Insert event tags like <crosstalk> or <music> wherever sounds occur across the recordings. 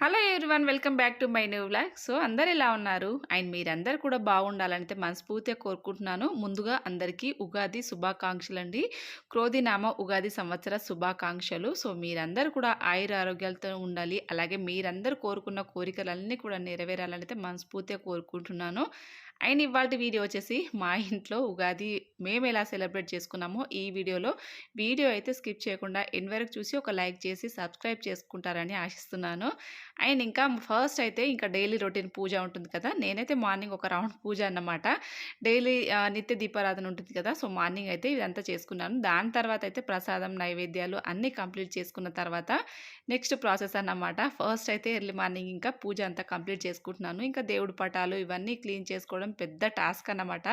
Hello everyone welcome back to my new blog so అందరు ఎలా ఉన్నారు? అండ్ మీరందరూ కూడా బాగుండాలంటే మనస్ఫూర్తిగా కోరుకుంటున్నాను. ముందుగా అందరికీ ఉగాది శుభాకాంక్షలు అండి. క్రోధినామ ఉగాది సంవత్సర శుభాకాంక్షలు. సో మీరందరూ కూడా ఆయుర ఆరోగ్యాలతో ఉండాలి. అలాగే మీరందరూ కోరుకున్న కోరికలన్నీ కూడా నెరవేరాలని అయితే మనస్ఫూర్తిగా కోరుకుంటున్నాను. అండ్ ఇవాళ వీడియో వచ్చేసి మా ఇంట్లో ఉగాది మేము ఎలా సెలబ్రేట్ చేసుకున్నామో ఈ వీడియోలో. వీడియో అయితే స్కిప్ చేయకుండా ఎన్ వరకు చూసి ఒక లైక్ చేసి సబ్స్క్రైబ్ చేసుకుంటారని ఆశిస్తున్నాను. అండ్ ఇంకా ఫస్ట్ అయితే ఇంకా డైలీ రొటీన్ పూజ ఉంటుంది కదా నేనైతే మార్నింగ్ ఒక రౌండ్ పూజ అన్నమాట. డైలీ నిత్య దీపారాధన ఉంటుంది కదా సో మార్నింగ్ అయితే ఇదంతా చేసుకున్నాను. దాని తర్వాత అయితే ప్రసాదం నైవేద్యాలు అన్నీ కంప్లీట్ చేసుకున్న తర్వాత నెక్స్ట్ ప్రాసెస్ అన్నమాట. ఫస్ట్ అయితే ఎర్లీ మార్నింగ్ ఇంకా పూజ అంతా కంప్లీట్ చేసుకుంటున్నాను. ఇంకా దేవుడి పటాలు ఇవన్నీ క్లీన్ చేసుకోవడం పెద్ద టాస్క్ అన్నమాట.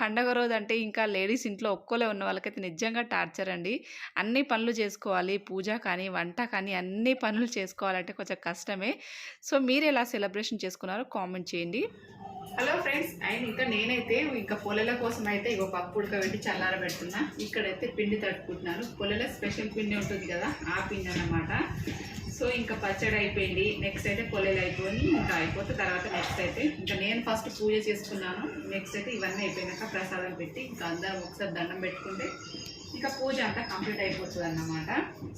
పండగ రోజు అంటే ఇంకా లేడీస్ ఇంట్లో ఒక్కోలే ఉన్న వాళ్ళకైతే నిజంగా టార్చర్ అండి. అన్ని పనులు చేసుకోవాలి పూజ కానీ వంట కానీ అన్ని పనులు చేసుకోవాలంటే కొంచెం కష్టం చేయడమే సో మీరు ఎలా సెలబ్రేషన్ చేసుకున్నారో కామెంట్ చేయండి. హలో ఫ్రెండ్స్ అండ్ ఇంకా నేనైతే ఇంకా పొలల కోసం అయితే ఇక పప్పు ఉడకబెట్టి చల్లారబెడుతున్నా ఇక్కడైతే పిండి తట్టుకుంటున్నాను పొలల స్పెషల్ పిండి ఉంటుంది కదా ఆ పిండి అన్నమాట. సో ఇంకా పచ్చడి అయిపోయింది. నెక్స్ట్ అయితే పొలలు అయిపోయి ఇంకా అయిపోతే తర్వాత నెక్స్ట్ అయితే ఇంకా నేను ఫస్ట్ పూజ చేసుకున్నాను. నెక్స్ట్ అయితే ఇవన్నీ అయిపోయినాక ప్రసాదం పెట్టి ఇంకా అందరం ఒకసారి దండం పెట్టుకుంటే ఇంకా పూజ అంతా కంప్లీట్ అయిపోతుంది అన్నమాట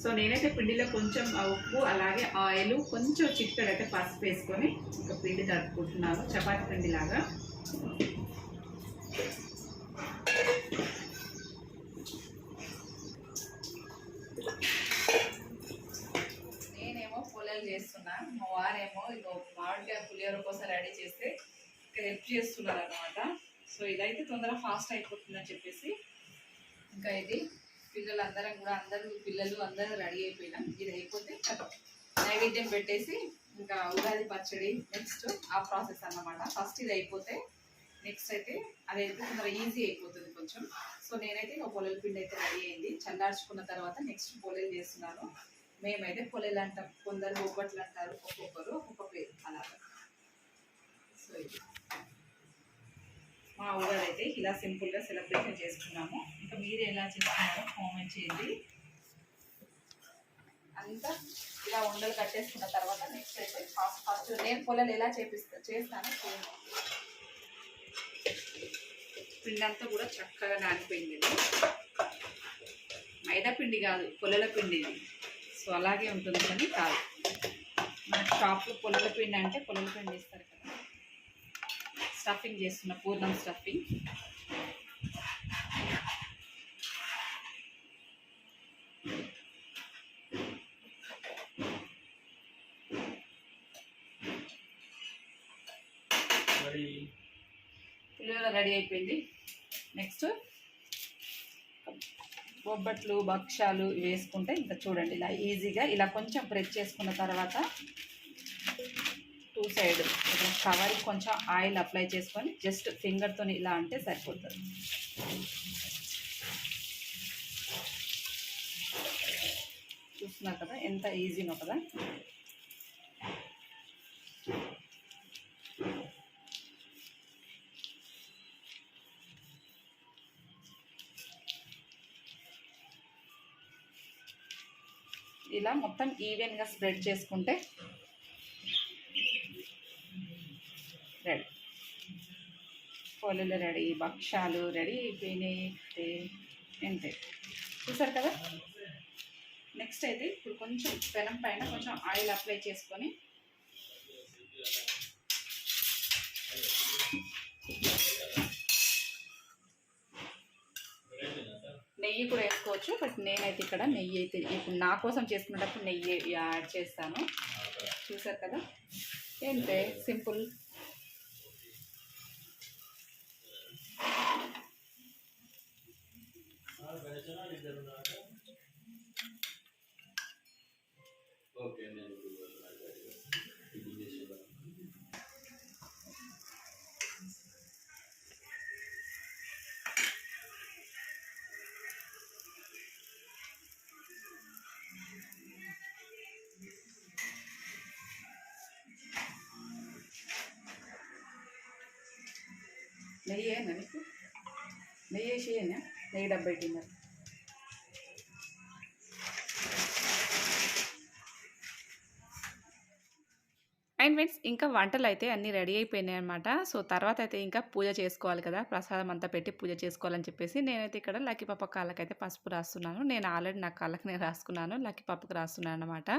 సో నేనైతే పిండిలో కొంచెం ఉప్పు అలాగే ఆయిల్ కొంచెం చిక్కడు అయితే పసుపు వేసుకొని ఇంకా పిండి తడుపుకుంటున్నాను. చపాతి పిండిలాగా. మా వారేమో ఇగో మామిడికాయ పులిహోర కోసం రెడీ చేస్తే ఇక్కడ హెల్ప్ చేస్తున్నారు అనమాట సో ఇదైతే తొందరగా ఫాస్ట్ అయిపోతుందని చెప్పేసి ఇంకా ఇది పిల్లలు అందరం కూడా అందరూ పిల్లలు అందరూ రెడీ అయిపోయినాం. ఇది అయిపోతే నైవేద్యం పెట్టేసి ఇంకా ఉగాది పచ్చడి నెక్స్ట్ ఆ ప్రాసెస్ అన్నమాట. ఫస్ట్ ఇది అయిపోతే నెక్స్ట్ అయితే అదైతే తొందరగా ఈజీ అయిపోతుంది కొంచెం. సో నేనైతే ఒక పొలల పిండి అయితే రెడీ అయింది. చల్లార్చుకున్న తర్వాత నెక్స్ట్ పొలలు చేస్తున్నాను. మేమైతే పొలలు అంటాం కొందరు బొబ్బట్లు అంటారు ఒక్కొక్కరు ఒక్కొక్క పేరు అలాగా. సో ఇది. మా ఊళ్ళో అయితే ఇలా సింపుల్గా సెలబ్రేషన్ చేసుకున్నాము. ఇంకా మీరు ఎలా చేసుకున్నారో కామెంట్ చేయండి. అంతా ఇలా ఉండలు కట్టేసుకున్న తర్వాత నెక్స్ట్ అయితే ఫస్ట్ ఫస్ట్ నేను పొలాలు ఎలా చేపిస్తా చేస్తాను చూడండి. పిండి అంతా కూడా చక్కగా నానిపోయింది మైదా పిండి కాదు పొలల పిండి ఇది. సో అలాగే ఉంటుంది కానీ కాదు. మన షాప్లో పొలల పిండి అంటే పొలల పిండి ఇస్తారు కదా. స్టఫింగ్ చేస్తున్న పూర్ణం స్టఫింగ్. పులిహోర రెడీ అయిపోయింది. నెక్స్ట్ బొబ్బట్లు భక్షాలు వేసుకుంటే ఇంకా చూడండి ఇలా ఈజీగా ఇలా కొంచెం ప్రెస్ చేసుకున్న తర్వాత టూ సైడ్ ఇక్కడ కవర్కి కొంచెం ఆయిల్ అప్లై చేసుకొని జస్ట్ ఫింగర్తో ఇలా అంటే సరిపోతుంది. చూస్తున్నారు కదా ఎంత ఈజీనో కదా? ఇలా మొత్తం ఈవెన్గా స్ప్రెడ్ చేసుకుంటే రెడీ. పొలలు రెడీ భక్షాలు రెడీ అయిపోయినాయి. అంతే చూసారు కదా? నెక్స్ట్ అయితే ఇప్పుడు కొంచెం పెనం పైన కొంచెం ఆయిల్ అప్లై చేసుకొని నెయ్యి కూడా వేసుకోవచ్చు. బట్ నేనైతే ఇక్కడ నెయ్యి అయితే ఇప్పుడు నా కోసం చేసుకునేటప్పుడు నెయ్యి యాడ్ చేస్తాను. చూసారు కదా? ఏంటే సింపుల్. నెయ్యి వేయనా నీకు నెయ్యి వేసి వేయనా నెయ్యి డబ్బా పెట్టినారు అండ్ ఫ్రెండ్స్ ఇంకా వంటలైతే అన్నీ రెడీ అయిపోయినాయి అనమాట సో, తర్వాత అయితే ఇంకా పూజ చేసుకోవాలి కదా! ప్రసాదం అంతా పెట్టి పూజ చేసుకోవాలని చెప్పేసి నేనైతే ఇక్కడ లక్కీ పాప కాళ్ళకైతే పసుపు రాస్తున్నాను. నేను ఆల్రెడీ నా కాళ్ళకి నేను రాసుకున్నాను. లక్కీ రాస్తున్నాను అనమాట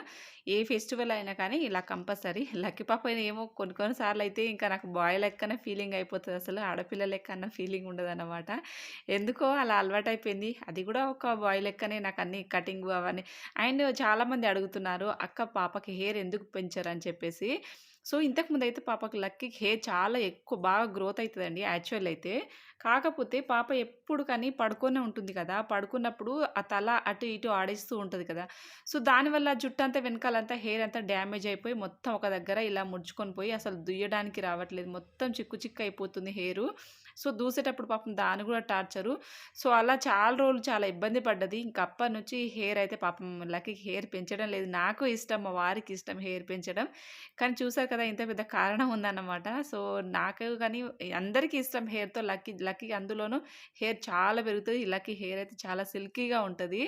ఏ ఫెస్టివల్ అయినా కానీ ఇలా కంపల్సరీ లక్కీ పాప ఏమో కొన్ని కొన్ని సార్లయితే ఇంకా నాకు బాయ్ లెక్కనే ఫీలింగ్ అయిపోతుంది అసలు ఆడపిల్ల లెక్క అన్న ఫీలింగ్ ఉండదనమాట. ఎందుకో అలా అలవాటైపోయింది అది కూడా ఒక బాయ్ లెక్కనే నాకు అన్ని కటింగ్ అవన్నీ అండ్ చాలామంది అడుగుతున్నారు, "అక్క పాపకి హెయిర్ ఎందుకు పెంచారని చెప్పేసి. సో, ఇంతకుముందయితే పాపకి లక్కీకి హెయిర్ చాలా ఎక్కువ బాగా గ్రోత్ అవుతుందండి యాక్చువల్ అయితే. కాకపోతే పాప ఎప్పుడు కానీ పడుకొనే ఉంటుంది కదా! పడుకున్నప్పుడు ఆ తల అటు ఇటు ఆడేస్తూ ఉంటుంది కదా! సో, దానివల్ల జుట్టు అంతా వెనకాలంతా హెయిర్ అంతా డ్యామేజ్ అయిపోయి మొత్తం ఒక దగ్గర ఇలా ముడుచుకొని పోయి అసలు దుయ్యడానికి రావట్లేదు. మొత్తం చిక్కు చిక్కు అయిపోతుంది హెయిరు. సో, దూసేటప్పుడు పాపం దాన్ని కూడా టార్చరు. సో, అలా చాలా రోజులు చాలా ఇబ్బంది పడ్డది. ఇంక అప్పటినుంచి హెయిర్ అయితే పాపం లక్కీ హెయిర్ పెంచడం లేదు. నాకు ఇష్టం, మా వారికి ఇష్టం హెయిర్ పెంచడం. కానీ చూసారు కదా! ఇంత పెద్ద కారణం ఉందన్నమాట. సో, నాకు కానీ అందరికీ ఇష్టం హెయిర్‌తో లక్కీ లక్కీ అందులోనూ హెయిర్ చాలా పెరుగుతుంది లక్కీ హెయిర్ అయితే చాలా సిల్కీగా ఉంటుంది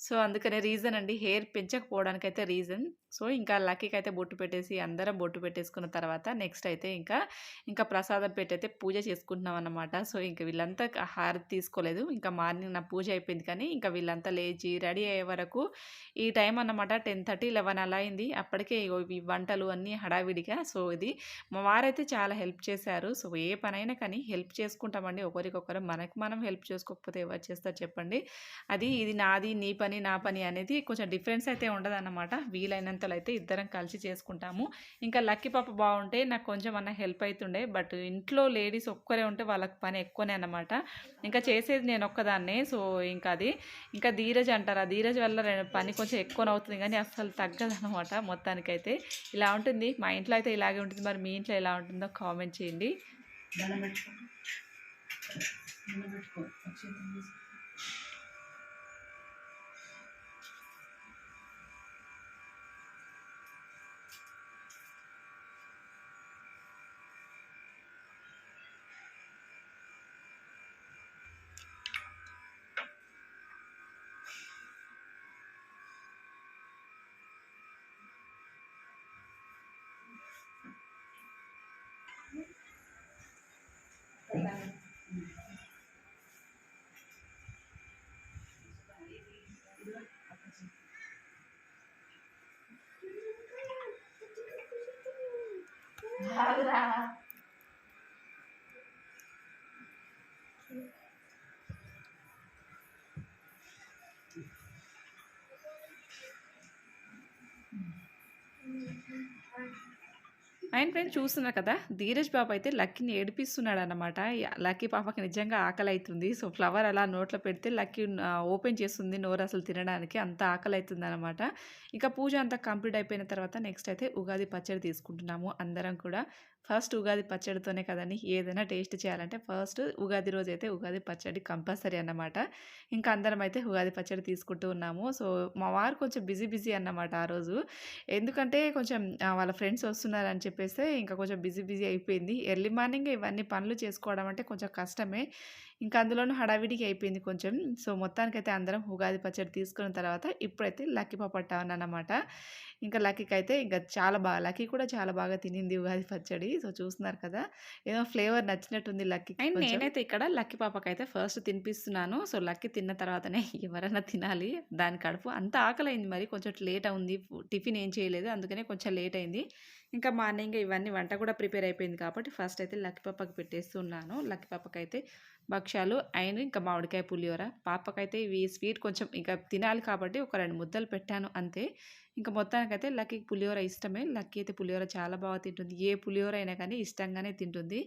సో, అందుకనే రీజన్ అండి. Hair పెంచకపోవడానికైతే reason. సో, ఇంకా లక్కీకి అయితే బొట్టు పెట్టేసి అందరం బొట్టు పెట్టేసుకున్న తర్వాత నెక్స్ట్ అయితే ఇంకా, ఇంకా ప్రసాదం పెట్టయితే పూజ చేసుకుంటున్నాం అన్నమాట సో, ఇంకా వీళ్ళంతా హారతి తీసుకోలేదు. ఇంకా మార్నింగ్ నా పూజ అయిపోయింది కానీ ఇంకా వీళ్ళంతా లేచి రెడీ అయ్యే వరకు ఈ టైం అన్నమాట 10:30, 11 అలా అయింది. అప్పటికే ఈ వంటలు అన్నీ హడావిడిగా సో, ఇది మా వారైతే చాలా హెల్ప్ చేశారు. సో, ఏ పనైనా కానీ హెల్ప్ చేసుకుంటామండి ఒకరికొకరు మనకి మనం హెల్ప్ చేసుకోకపోతే ఎవరు చేస్తారు చెప్పండి. అది ఇది నాది, నీ పని, పని నా పని అనేది కొంచెం డిఫరెన్స్ అయితే ఉండదన్నమాట. వీలైనంతలో అయితే ఇద్దరం కలిసి చేసుకుంటాము. ఇంకా లక్కీ పాప బాగుంటే నాకు కొంచెం అన్న హెల్ప్ అవుతుండే బట్ ఇంట్లో లేడీస్ ఒక్కరే ఉంటే వాళ్ళకి పని ఎక్కువనే అనమాట ఇంకా చేసేది నేను ఒక్కదాన్నే. సో, ఇంకా అది ఇంకా ధీరజ్ అంటారు. ఆ ధీరజ్ వల్ల పని కొంచెం ఎక్కువ అవుతుంది కానీ అస్సలు తగ్గదనమాట మొత్తానికైతే. ఇలా ఉంటుంది. మా ఇంట్లో అయితే ఇలాగే ఉంటుంది. మరి మీ ఇంట్లో ఎలా ఉంటుందో కామెంట్ చేయండి. దండం పెట్టుకో. దండం పెట్టుకో. 子啊。Thank mm -hmm. you. And friends చూస్తున్నారు కదా! ధీరజ్ బాబు అయితే లక్కీని ఏడిపిస్తున్నాడు అనమాట లక్కీ పాపకి నిజంగా ఆకలి అవుతుంది సో, ఫ్లవర్ అలా నోట్లో పెడితే లక్కీ ఓపెన్ చేస్తుంది నోరు అసలు తినడానికి. అంత ఆకలి అవుతుందనమాట ఇంకా పూజ అంతా కంప్లీట్ అయిపోయిన తర్వాత నెక్స్ట్ అయితే ఉగాది పచ్చడి తీసుకుంటున్నాము అందరం కూడా. ఫస్ట్ ఉగాది పచ్చడితోనే కదండీ ఏదైనా టేస్ట్ చేయాలంటే ఫస్ట్ ఉగాది రోజైతే ఉగాది పచ్చడి కంపల్సరీ అన్నమాట. ఇంకా అందరం అయితే ఉగాది పచ్చడి తీసుకుంటూ ఉన్నాము. సో, మా వారు కొంచెం బిజీ బిజీ అన్నమాట ఆ రోజు. ఎందుకంటే కొంచెం వాళ్ళ ఫ్రెండ్స్ వస్తున్నారని చెప్పేస్తే ఇంకా కొంచెం బిజీ బిజీ అయిపోయింది. ఎర్లీ మార్నింగ్ ఇవన్నీ పనులు చేసుకోవడం అంటే కొంచెం కష్టమే. ఇంకా అందులోనూ హడావిడిగా అయిపోయింది కొంచెం. సో, మొత్తానికైతే అందరం ఉగాది పచ్చడి తీసుకున్న తర్వాత ఇప్పుడైతే లక్కీ పాప టర్న్ అన్నమాట. ఇంకా లక్కీకైతే ఇంక చాలా బాగా లక్కీ కూడా చాలా బాగా తినింది ఉగాది పచ్చడి. సో, చూస్తున్నారు కదా! ఏదో ఫ్లేవర్ నచ్చినట్టుంది లక్కీకి అండ్. నేనైతే ఇక్కడ లక్కీ పాపకైతే ఫస్ట్ తినిపిస్తున్నాను. సో, లక్కీ తిన్న తర్వాతనే <laughs> ఎవరైనా తినాలి. దాని కడుపు అంత ఆకలైంది మరి కొంచెం లేట్ ఉంది. టిఫిన్ ఏం చేయలేదు. అందుకనే కొంచెం లేట్ అయింది. ఇంకా మార్నింగ్ ఇవన్నీ వంట కూడా ప్రిపేర్ అయిపోయింది కాబట్టి ఫస్ట్ అయితే లక్కిపాపకి పెట్టేస్తున్నాను. లక్కీ అయితే భక్ష్యాలు అండ్ ఇంకా మామిడికాయ పులిహోర. పాపకైతే ఇవి స్వీట్ కొంచెం ఇంకా తినాలి కాబట్టి ఒక రెండు ముద్దలు పెట్టాను అంతే. ఇంక మొత్తానికైతే లక్కీకి పులిహోర ఇష్టమే. లక్కీ అయితే పులిహోర చాలా బాగా తింటుంది. ఏ పులిహోర అయినా కానీ ఇష్టంగానే తింటుంది.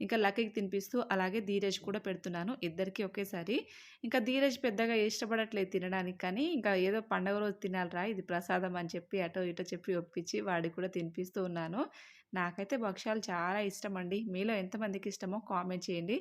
ఇంకా లక్కీకి తినిపిస్తూ అలాగే ధీరజ్ కూడా పెడుతున్నాను. ఇద్దరికీ ఒకేసారి. ఇంకా ధీరజ్ పెద్దగా ఇష్టపడట్లేదు తినడానికి కానీ ఇంకా ఏదో పండగ రోజు తినాలిరా ఇది ప్రసాదం అని చెప్పి అటో ఇటో చెప్పి ఒప్పించి వాడికి కూడా తినిపిస్తూ ఉన్నాను. నాకైతే భక్ష్యాలు చాలా ఇష్టం అండి మీలో ఎంతమందికి ఇష్టమో కామెంట్ చేయండి.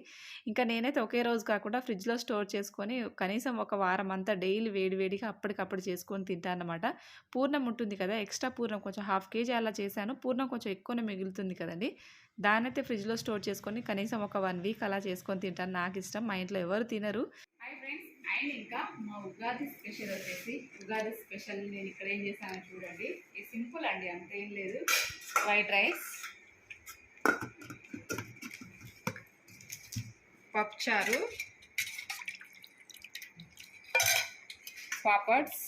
ఇంకా నేనైతే ఒకే రోజు కాకుండా ఫ్రిడ్జ్‌లో స్టోర్ చేసుకొని కనీసం ఒక వారం అంతా డైలీ వేడివేడిగా అప్పటికప్పుడు చేసుకొని తింటానమాట పూర్ణం ఉంటుంది కదా! ఎక్స్‌ట్రా పూర్ణం కొంచెం హాఫ్ కేజీ అలా చేశాను. పూర్ణం కొంచెం ఎక్కువనే మిగులుతుంది కదండి దానైతే ఫ్రిడ్జ్‌లో స్టోర్ చేసుకొని కనీసం ఒక వన్ వీక్ అలా చేసుకొని తింటాను. నాకు ఇష్టం మా ఇంట్లో ఎవరు తినరు. హాయ్ ఫ్రెండ్స్ అండ్ ఇంకా మా ఉగాది స్పెషల్ వచ్చేసి ఉగాది స్పెషల్ నేను ఇక్కడ ఏం చేశాను చూడండి ఇది సింపుల్ అండి అంతేం లేదు వైట్ రైస్ పప్చారు పాపడ్స్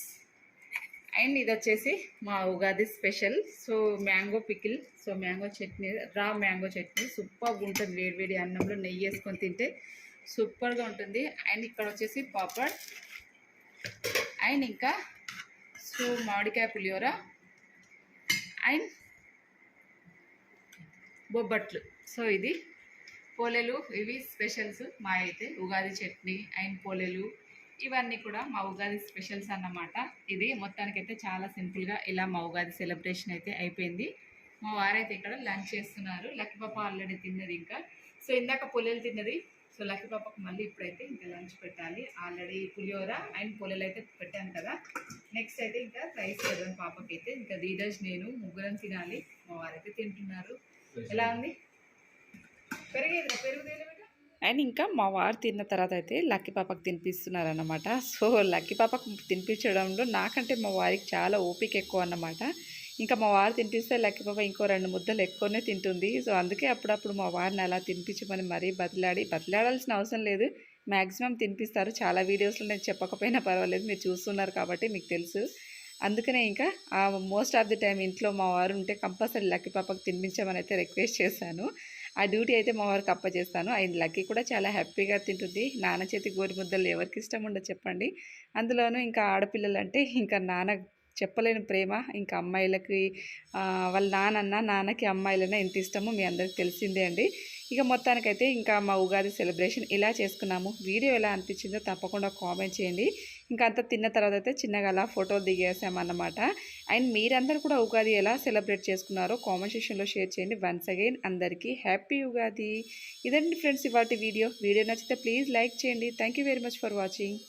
అండ్ ఇది వచ్చేసి మా Ugadi special. So mango pickle so mango chutney raw mango chutney. సూపర్గా ఉంటుంది వేడివేడి అన్నంలో నెయ్యి వేసుకొని తింటే. సూపర్గా ఉంటుంది. అండ్ ఇక్కడ వచ్చేసి పాపడ్. అండ్ ఇంకా సో మామిడికాయ పులిహోర. And bobbatlu. సో ఇది పోలేలు ఇవి స్పెషల్స్ మా అయితే. ఉగాది చట్నీ అండ్ పోలేలు ఇవన్నీ కూడా మా ఉగాది స్పెషల్స్ అన్నమాట. ఇది మొత్తానికైతే చాలా సింపుల్గా ఇలా మా ఉగాది సెలబ్రేషన్ అయితే అయిపోయింది. మా వారైతే ఇక్కడ లంచ్ చేస్తున్నారు. లక్కిపాప ఆల్రెడీ తిన్నది ఇంకా. సో ఇందాక పొలేలు తిన్నది. సో లక్కీ పాపకు మళ్ళీ ఇప్పుడైతే ఇంకా లంచ్ పెట్టాలి. ఆల్రెడీ పులిహోర అండ్ పొలెలు అయితే పెట్టాను కదా. నెక్స్ట్ అయితే ఇంకా రైస్ చేద్దాం పాపకైతే. ఇంకా ధీరజ్ నేను ముగ్గురం తినాలి. మా వారైతే తింటున్నారు. ఎలా ఉంది? పెరిగేది పెరుగు అండ్ ఇంకా మా వారు తిన్న తర్వాత అయితే లక్కీ పాపకు తినిపిస్తున్నారు అనమాట సో లక్కీ పాపకు తినిపించడంలో నాకంటే మా వారికి చాలా ఓపిక ఎక్కువ అన్నమాట. ఇంకా మా వారు తినిపిస్తే లక్కీ పాప ఇంకో రెండు ముద్దలు ఎక్కువనే తింటుంది. సో అందుకే అప్పుడప్పుడు మా వారిని అలా తినిపించమని మరీ బతిలాడి బతిలాడాల్సిన అవసరం లేదు. మ్యాక్సిమం తినిపిస్తారు. చాలా వీడియోస్లో నేను చెప్పకపోయినా పర్వాలేదు. మీరు చూస్తున్నారు కాబట్టి మీకు తెలుసు. అందుకనే ఇంకా మోస్ట్ ఆఫ్ ది టైం ఇంట్లో మా వారు ఉంటే కంపల్సరీ లక్కీ పాపకు తినిపించమని అయితే రిక్వెస్ట్ చేశాను. ఆ డ్యూటీ అయితే మా వారికి అప్పచేస్తాను ఆయన లక్కీ కూడా చాలా హ్యాపీగా తింటుంది. నాన్న చేతి గోరి ముద్దలు ఎవరికి ఇష్టం ఉండదు చెప్పండి. అందులోనూ ఇంకా ఆడపిల్లలు అంటే ఇంకా నాన్న చెప్పలేని ప్రేమ. ఇంకా అమ్మాయిలకి వాళ్ళ నాన్నన్న నాన్నకి అమ్మాయిలన్నా ఎంత ఇష్టమో మీ అందరికి తెలిసిందే అండి. ఇక మొత్తానికైతే ఇంకా మా ఉగాది సెలబ్రేషన్ ఇలా చేసుకున్నాము. వీడియో ఎలా అనిపించిందో తప్పకుండా కామెంట్ చేయండి. ఇంకా అంతా తిన్న తర్వాత అయితే చిన్నగా అలా ఫోటోలు దిగేసామన్నమాట. అండ్ మీరందరూ కూడా ఉగాది ఎలా సెలబ్రేట్ చేసుకున్నారో కామెంట్ సెక్షన్లో షేర్ చేయండి. వన్స్ అగైన్ అందరికీ హ్యాపీ ఉగాది. ఇదండి ఫ్రెండ్స్ ఇవాటి వీడియో. వీడియో నచ్చితే ప్లీజ్ లైక్ చేయండి. Thank you very much for watching.